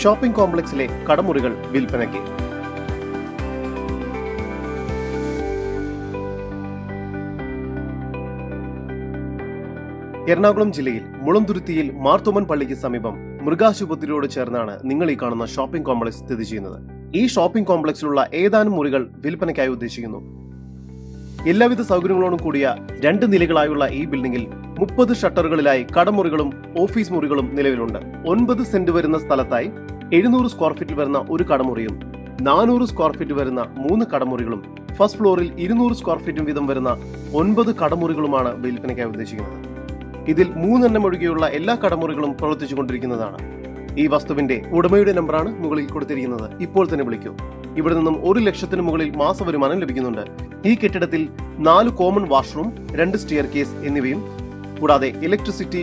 Shopping കോംപ്ലക്സിലെ കടമുറികൾ വിൽപ്പനയ്ക്ക്. എറണാകുളം ജില്ലയിൽ മുളന്തുരുത്തിയിൽ മാർത്തോമൻ പള്ളിക്ക് സമീപം മൃഗാശുപത്രിയോട് ചേർന്നാണ് നിങ്ങൾ ഈ കാണുന്ന ഷോപ്പിംഗ് കോംപ്ലക്സ് സ്ഥിതി ചെയ്യുന്നത്. ഈ ഷോപ്പിംഗ് കോംപ്ലക്സിലുള്ള ഏതാനും മുറികൾ വിൽപ്പനയ്ക്കായി ഉദ്ദേശിക്കുന്നു. എല്ലാവിധ സൗകര്യങ്ങളോടും കൂടിയ രണ്ട് നിലകളായുള്ള ഈ ബിൽഡിംഗിൽ മുപ്പത് ഷട്ടറുകളിലായി കടമുറികളും ഓഫീസ് മുറികളും നിലവിലുണ്ട്. ഒൻപത് സെന്റ് വരുന്ന സ്ഥലത്തായി എഴുന്നൂറ് സ്ക്വയർ ഫീറ്റിൽ വരുന്ന ഒരു കടമുറിയും നാനൂറ് സ്ക്വയർ ഫീറ്റ് വരുന്ന മൂന്ന് കടമുറികളും ഫസ്റ്റ് ഫ്ലോറിൽ ഇരുന്നൂറ് സ്ക്വയർ ഫീറ്റും വീതം വരുന്ന ഒൻപത് കടമുറികളുമാണ് വിൽപ്പനയ്ക്കായി ഉദ്ദേശിക്കുന്നത്. ഇതിൽ മൂന്നെണ്ണം ഒഴികെയുള്ള എല്ലാ കടമുറികളും പ്രവർത്തിച്ചുകൊണ്ടിരിക്കുന്നതാണ്. ഈ വസ്തുവിന്റെ ഉടമയുടെ നമ്പറാണ് മുകളിൽ കൊടുത്തിരിക്കുന്നത്. ഇപ്പോൾ തന്നെ വിളിക്കൂ. ഇവിടെ നിന്നും ഒരു ലക്ഷത്തിന് മുകളിൽ മാസ വരുമാനം ലഭിക്കുന്നുണ്ട്. ഈ കെട്ടിടത്തിൽ നാല് കോമൺ വാഷ്റൂം രണ്ട് സ്റ്റിയർ കേസ് എന്നിവയും കൂടാതെ ഇലക്ട്രിസിറ്റി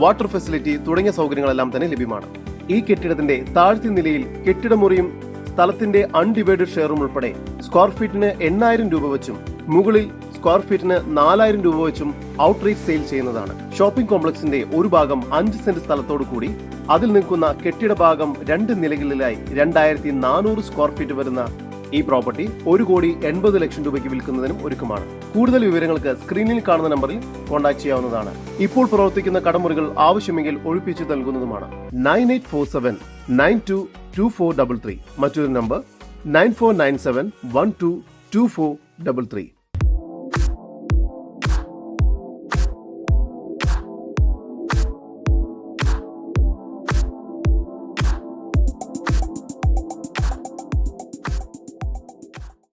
വാട്ടർ ഫെസിലിറ്റി തുടങ്ങിയ സൗകര്യങ്ങളെല്ലാം തന്നെ ലഭ്യമാണ്. ഈ കെട്ടിടത്തിന്റെ താഴ്ത്തി നിലയിൽ കെട്ടിടമുറിയും സ്ഥലത്തിന്റെ അൺഡിവൈഡഡ് ഷെയറും ഉൾപ്പെടെ സ്ക്വയർ ഫീറ്റിന് എണ്ണായിരം രൂപ വെച്ചും മുകളിൽ സ്ക്വയർ ഫീറ്റിന് നാലായിരം രൂപ വെച്ചും ഔട്ട്റേറ്റ് സെയിൽ ചെയ്യുന്നതാണ്. ഷോപ്പിംഗ് കോംപ്ലക്സിന്റെ ഒരു ഭാഗം അഞ്ച് സെന്റ് സ്ഥലത്തോടു കൂടി അതിൽ നിൽക്കുന്ന കെട്ടിട ഭാഗം രണ്ട് നിലകളിലായി രണ്ടായിരത്തി നാനൂറ് സ്ക്വയർ ഫീറ്റ് വരുന്ന ഈ പ്രോപ്പർട്ടി ഒരു കോടി എൺപത് ലക്ഷം രൂപയ്ക്ക് വിൽക്കുന്നതിനും ഒരുക്കമാണ്. കൂടുതൽ വിവരങ്ങൾക്ക് സ്ക്രീനിൽ കാണുന്ന നമ്പറിൽ കോൺടാക്ട് ചെയ്യാവുന്നതാണ്. ഇപ്പോൾ പ്രവർത്തിക്കുന്ന കടമുറികൾ ആവശ്യമെങ്കിൽ ഒഴിപ്പിച്ചു നൽകുന്നതുമാണ്. Nine eight four seven nine two two four double three മറ്റൊരു number nine four nine seven one two two four double three